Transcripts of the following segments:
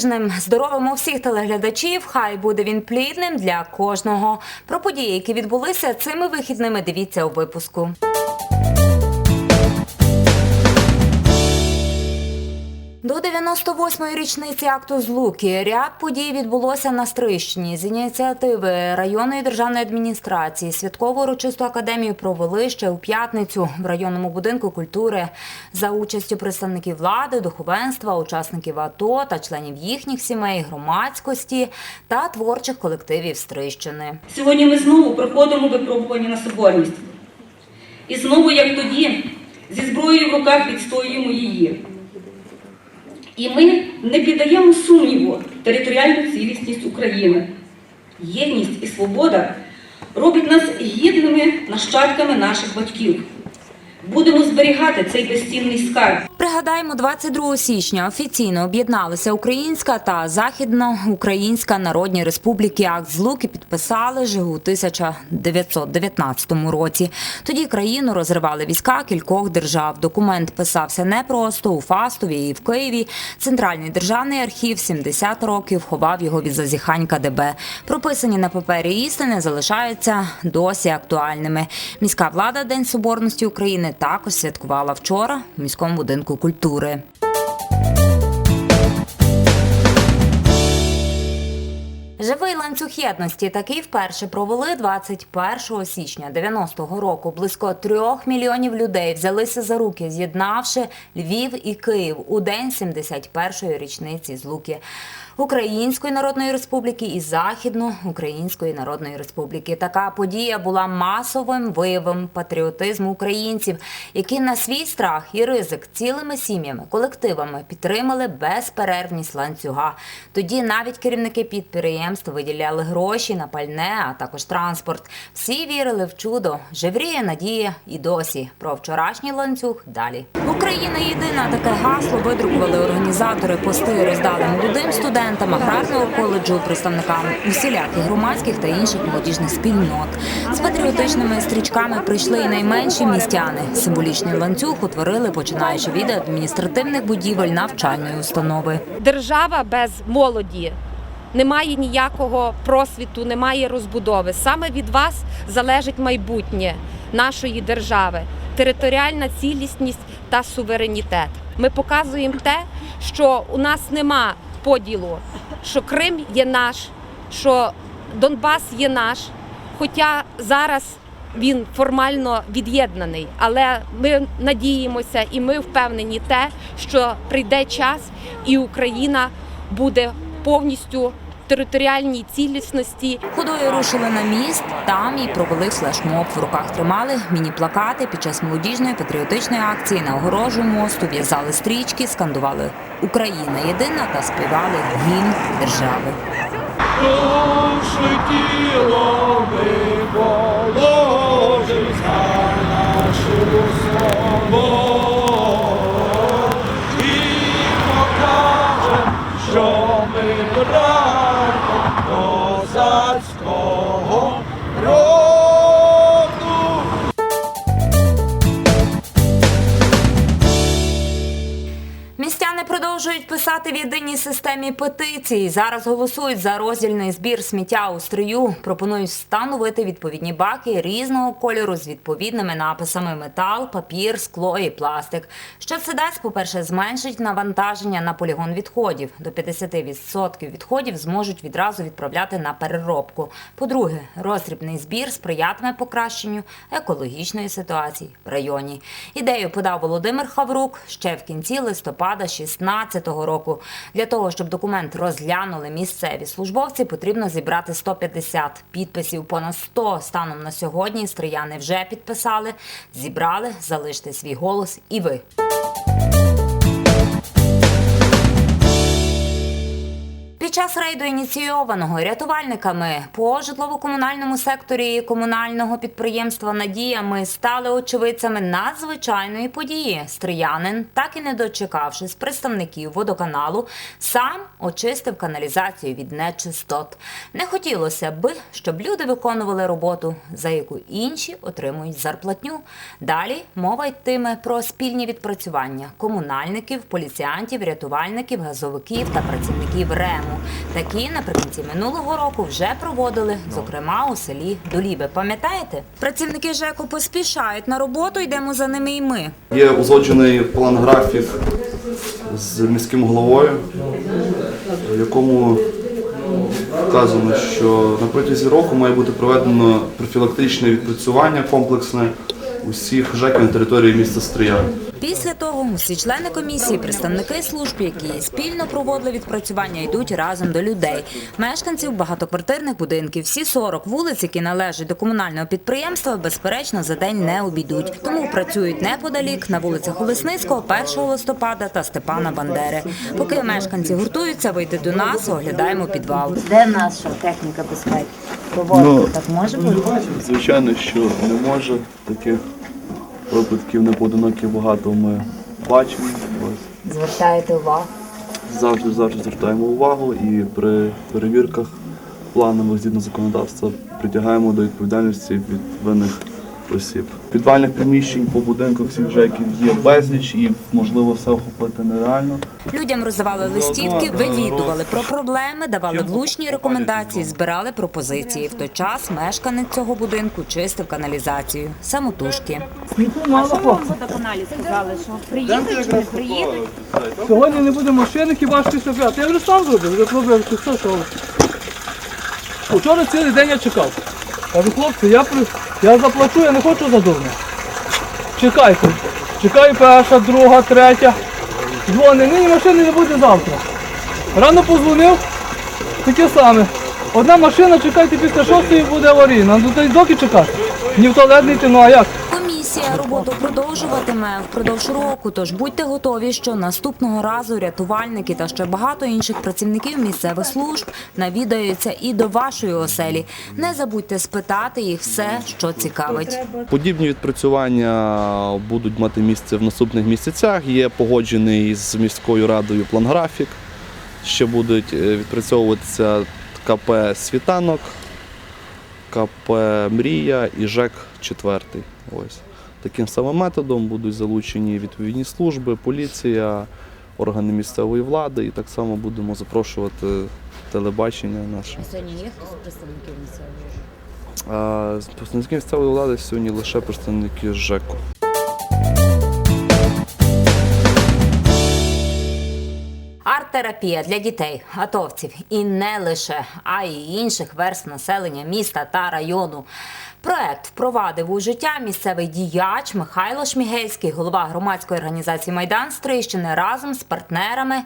дивовижним. Здоровимо всіх телеглядачів. Хай буде він плідним для кожного. Про події, які відбулися цими вихідними, дивіться у випуску. До 98-ї річниці акту Злуки ряд подій відбулося на Стрищині. З ініціативи районної державної адміністрації святкову урочисту академію провели ще у п'ятницю в районному будинку культури за участю представників влади, духовенства, учасників АТО та членів їхніх сімей, громадськості та творчих колективів Стрищини. Сьогодні ми знову проходимо випробування на соборність. І знову, як тоді, зі зброєю в руках відстоюємо її. І ми не піддаємо сумніву територіальну цілісність України. Єдність і свобода роблять нас гідними нащадками наших батьків. Будемо зберігати цей безцінний скарб. Пригадаємо, 22 січня офіційно об'єдналися Українська та Західноукраїнська Народні Республіки. Акт злуки підписали ж у 1919 році. Тоді країну розривали війська кількох держав. Документ писався непросто у Фастові і в Києві. Центральний державний архів 70 років ховав його від зазіхань КДБ. Прописані на папері істини залишаються досі актуальними. Міська влада День Соборності України також святкувала вчора в міському будинку культури. Живий ланцюг єдності такий вперше провели 21 січня 90-го року. Близько трьох мільйонів людей взялися за руки, з'єднавши Львів і Київ у день 71-ї річниці злуки Української Народної Республіки і Західноукраїнської Народної Республіки. Така подія була масовим виявом патріотизму українців, які на свій страх і ризик цілими сім'ями, колективами підтримали безперервність ланцюга. Тоді навіть керівники підприємств виділяли гроші на пальне, а також транспорт. Всі вірили в чудо. Жевріє надія і досі. Про вчорашній ланцюг далі. Україна єдина таке гасло видрукували організатори. Пости роздали молодим студентам аграрного коледжу, представникам усіляких громадських та інших молодіжних спільнот. З патріотичними стрічками прийшли і найменші містяни. Символічний ланцюг утворили, починаючи від адміністративних будівель навчальної установи. держава без молоді. Немає ніякого просвіту, немає розбудови. Саме від вас залежить майбутнє нашої держави, територіальна цілісність та суверенітет. Ми показуємо те, що у нас нема поділу, що Крим є наш, що Донбас є наш. Хоча зараз він формально від'єднаний, але ми надіємося і ми впевнені те, що прийде час, і Україна буде повністю територіальній цілісності Ходою рушили на міст, там і провели флешмоб. В руках тримали міні-плакати під час молодіжної патріотичної акції на огорожу мосту, в'язали стрічки, скандували Україна єдина та співали гімн держави. Тіло ми положим за нашу свободу писати в єдиній системі петиції. Зараз голосують за роздільний збір сміття у стрию. Пропонують встановити відповідні баки різного кольору з відповідними написами: метал, папір, скло і пластик. Що це дасть? По-перше, зменшить навантаження на полігон відходів. До 50% відходів зможуть відразу відправляти на переробку. По-друге, роздрібний збір сприятиме покращенню екологічної ситуації в районі. Ідею подав Володимир Хаврук ще в кінці листопада 2016 року. Для того, щоб документ розглянули місцеві службовці, потрібно зібрати 150 підписів. Понад 100 станом на сьогодні стрияни вже підписали, зібрали, залиште свій голос і ви. Під час рейду ініційованого рятувальниками по житлово-комунальному секторі комунального підприємства Надія ми стали очевидцями надзвичайної події. Стріянин, так і не дочекавшись представників водоканалу, сам очистив каналізацію від нечистот. Не хотілося би, щоб люди виконували роботу, за яку інші отримують зарплатню. Далі мова йтиме про спільні відпрацювання комунальників, поліціянтів, рятувальників, газовиків та працівників РЕМу. Такі наприкінці минулого року вже проводили, зокрема у селі Доліби. Пам'ятаєте? Працівники ЖЕКу поспішають на роботу, йдемо за ними і ми. Є узгоджений план графік з міським головою, в якому вказано, що на протязі року має бути проведено профілактичне відпрацювання комплексне усіх ЖЕКів на території міста Стрия. Після того усі члени комісії, представники служб, які спільно проводили відпрацювання, йдуть разом до людей, мешканців багатоквартирних будинків. Всі 40 вулиць, які належать до комунального підприємства, безперечно за день не обійдуть. Тому працюють неподалік на вулицях Олесницького, 1 листопада та Степана Бандери. Поки мешканці гуртуються, вийти до нас, оглядаємо підвал. Де наша техніка безпеки? Ну, так може бути? Звичайно, що не може таких випадків непоодиноких багато ми бачимо. Ось. Звертаєте увагу. Завжди завжди звертаємо увагу і при перевірках планових згідно законодавства притягаємо до відповідальності від винних осіб. Підвальних приміщень по будинках всіх ЖЕКів є безліч і можливо все охопити нереально. Людям роздавали листівки, вивідували про проблеми, давали влучні рекомендації, збирали пропозиції. В той час мешканець цього будинку чистив каналізацію, самотужки. Сьогодні не буде машини, хіба що після п'ятої. Я вже сам зробив, вже зробив, чи що, що. Вчора цілий день я чекав. Кажу, хлопці, я, я заплачу, я не хочу за дурня. Чекайте. Чекаю перша, друга, третя. Дзвони, нині машини не буде завтра. Рано позвонив, таке саме. Одна машина, чекайте після шостої буде аварійна. Ну доки чекати. Ні в туалет не йти, ну а як? Комісія роботу продовжуватиме впродовж року. Тож будьте готові, що наступного разу рятувальники та ще багато інших працівників місцевих служб навідаються і до вашої оселі. Не забудьте спитати їх все, що цікавить. Подібні відпрацювання будуть мати місце в наступних місяцях. Є погоджений з міською радою план графік. Ще будуть е, відпрацьовуватися КП Світанок, КП Мрія і ЖЕК 4. Ось. Таким самим методом будуть залучені відповідні служби, поліція, органи місцевої влади і так само будемо запрошувати телебачення наше. Сьогодні є хтось представників місцевої? А, З представників місцевої влади сьогодні лише представники ЖЕКу. Арт-терапія для дітей, атовців і не лише, а й інших верств населення міста та району. Проект впровадив у життя місцевий діяч Михайло Шмігельський, голова громадської організації Майдан Стрийщини разом з партнерами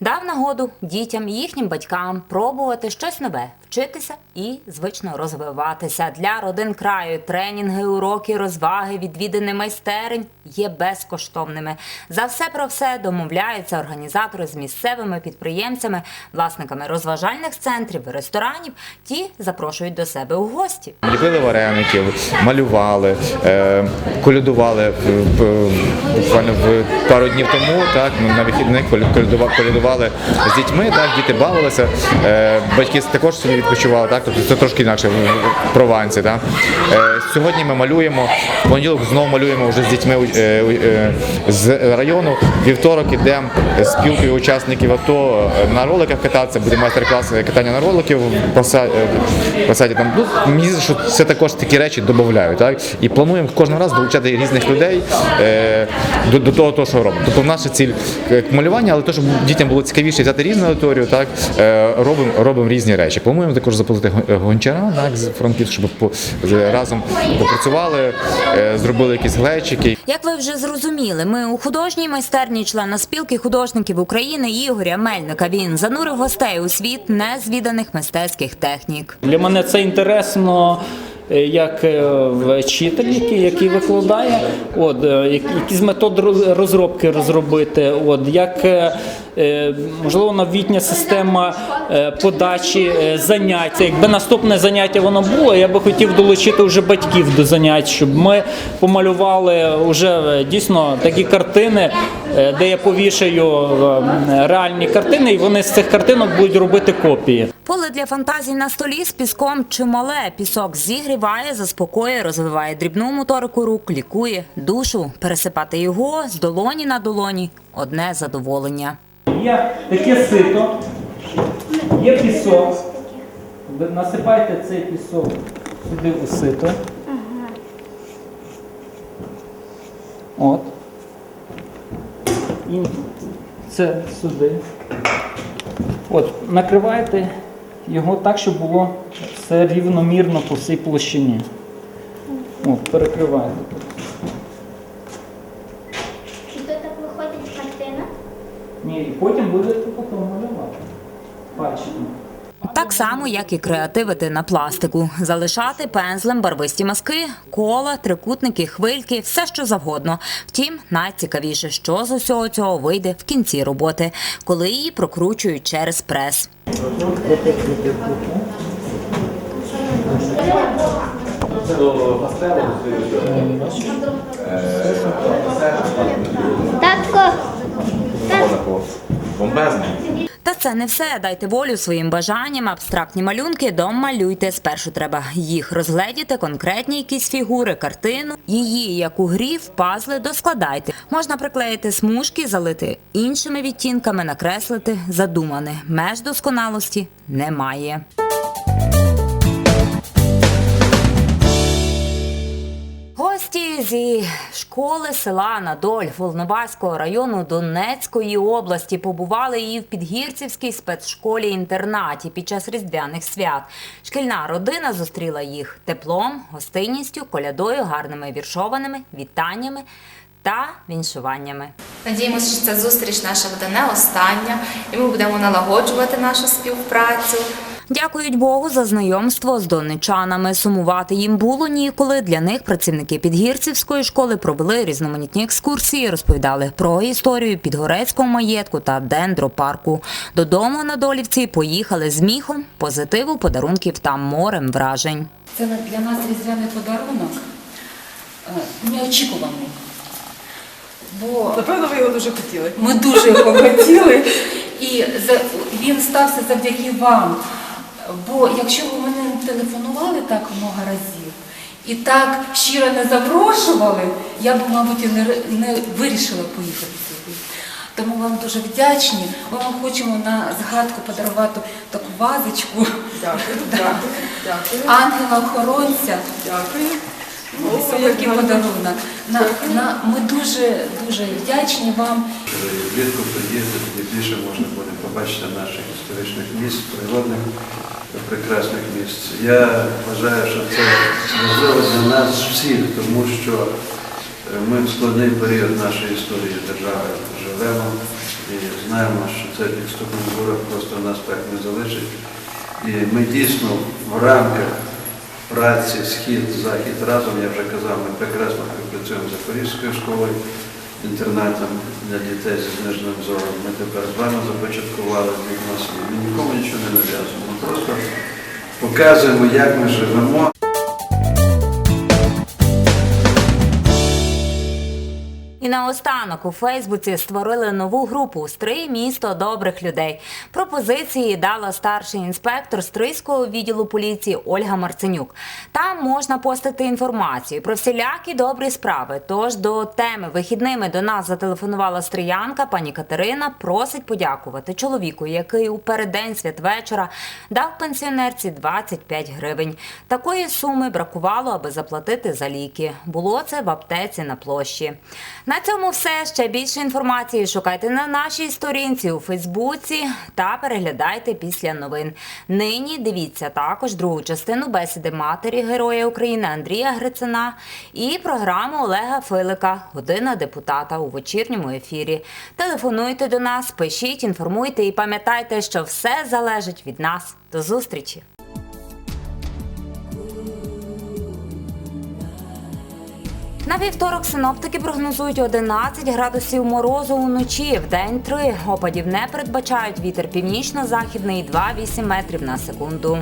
дав нагоду дітям і їхнім батькам пробувати щось нове, вчитися і звично розвиватися. Для родин краю тренінги, уроки, розваги, відвідини майстерень є безкоштовними. За все про все домовляються організатори з місцевими підприємцями, власниками розважальних центрів, ресторанів. Ті запрошують до себе у гості. Ліпили вареників, малювали, е, колядували буквально в пару днів тому. Так ну, на вихідних колядували, з дітьми. Так діти бавилися. Е, батьки також сьогодні відпочивали. Так, тобто це трошки інакше в Прованці. Так. Е, сьогодні ми малюємо. В понеділок знову малюємо вже з дітьми з району. Вівторок ідемо з спілкою учасників АТО на роликах кататися. Буде майстер-клас катання на роликів посаді. Там ну мені що це також такі речі додають. Так і плануємо кожен раз долучати різних людей е, до, до того, того, що робимо. Тобто наша ціль е, малювання, але те, щоб дітям було цікавіше взяти різну аудиторію, так е, робимо робимо різні речі. Плануємо також заплатити гон- гончара так, з франків, щоб по, разом попрацювали, е, зробили якісь глечики. Як ви вже зрозуміли, ми у художній майстерні члена спілки художників України Ігоря Мельника. Він занурив гостей у світ незвіданих мистецьких технік. Для мене це інтересно. Е, Як е, вчитель, який, який викладає, от е, якісь метод розробки розробити, от як можливо, новітня система е, подачі е, занять. Якби наступне заняття воно було, я би хотів долучити вже батьків до занять, щоб ми помалювали вже е, дійсно такі картини, е, де я повішаю е, реальні картини, і вони з цих картинок будуть робити копії. Поле для фантазій на столі з піском чимале. Пісок зігріває, заспокоює, розвиває дрібну моторику рук, лікує душу. Пересипати його з долоні на долоні одне задоволення. Є таке сито, є пісок. Ви насипайте цей пісок сюди у сито. От. І це сюди. От, накривайте його так, щоб було все рівномірно по всій площині. От, перекривайте. І то так виходить картина. Ні, і потім будете потім малювати. Пальчиком. Так само, як і креативити на пластику, залишати пензлем барвисті маски, кола, трикутники, хвильки, все що завгодно. Втім, найцікавіше, що з усього цього вийде в кінці роботи, коли її прокручують через прес. Татко, Бомбезний. Та це не все. Дайте волю своїм бажанням. Абстрактні малюнки домалюйте. Спершу треба їх розгледіти, конкретні якісь фігури, картину. Її, як у грі, в пазли доскладайте. Можна приклеїти смужки, залити іншими відтінками, накреслити задумане. Меж досконалості немає. Гості зі школи села Надоль Волноваського району Донецької області побували і в Підгірцівській спецшколі-інтернаті під час різдвяних свят. Шкільна родина зустріла їх теплом, гостинністю, колядою, гарними віршованими, вітаннями та віншуваннями. Надіємося, що ця зустріч наша буде не остання, і ми будемо налагоджувати нашу співпрацю. Дякують Богу за знайомство з донечанами. Сумувати їм було ніколи. Для них працівники Підгірцівської школи провели різноманітні екскурсії, розповідали про історію підгорецького маєтку та дендропарку. Додому на долівці поїхали з міхом, позитиву, подарунків та морем вражень. Це для нас різдвяний подарунок е, неочікуваний. Бо Напевно, ви його дуже хотіли. ми дуже його хотіли, і за- він стався завдяки вам. Бо якщо ви мене не телефонували так много разів і так щиро не запрошували, я б, мабуть, і не, не вирішила поїхати сюди. Тому вам дуже вдячні. Ми вам хочемо на згадку подарувати таку вазочку. Дякую, дякую, дякую. Ангела-охоронця. Дякую. Солодкий подарунок. На, на, ми дуже дуже вдячні вам. Влітку приїздити, тоді більше можна буде побачити наших історичних місць, природних прекрасних місць. Я вважаю, що це важливо для нас всіх, тому що е, ми в складний період нашої історії держави живемо і знаємо, що цей підступний ворог просто нас так не залишить. І ми дійсно в рамках праці Схід, Захід разом, я вже казав, ми прекрасно працюємо з Запорізькою школою, інтернатом для дітей зі зниженим зором. Ми тепер з вами започаткували відносини. Ми нікому нічого не нав'язуємо. Ми просто показуємо, як ми живемо. Наостанок у Фейсбуці створили нову групу Стрий місто добрих людей. Пропозиції дала старший інспектор Стрийського відділу поліції Ольга Марценюк. Там можна постити інформацію про всілякі добрі справи. Тож до теми вихідними до нас зателефонувала стріянка. Пані Катерина просить подякувати чоловіку, який у переддень святвечора дав пенсіонерці 25 гривень. Такої суми бракувало, аби заплатити за ліки. Було це в аптеці на площі. На цьому все. Ще більше інформації шукайте на нашій сторінці у Фейсбуці та переглядайте після новин. Нині дивіться також другу частину бесіди матері Героя України Андрія Грицина і програму Олега Филика Година депутата у вечірньому ефірі. Телефонуйте до нас, пишіть, інформуйте і пам'ятайте, що все залежить від нас. До зустрічі! На вівторок синоптики прогнозують 11 градусів морозу уночі, в день 3. Опадів не передбачають вітер північно-західний 2,8 метрів на секунду.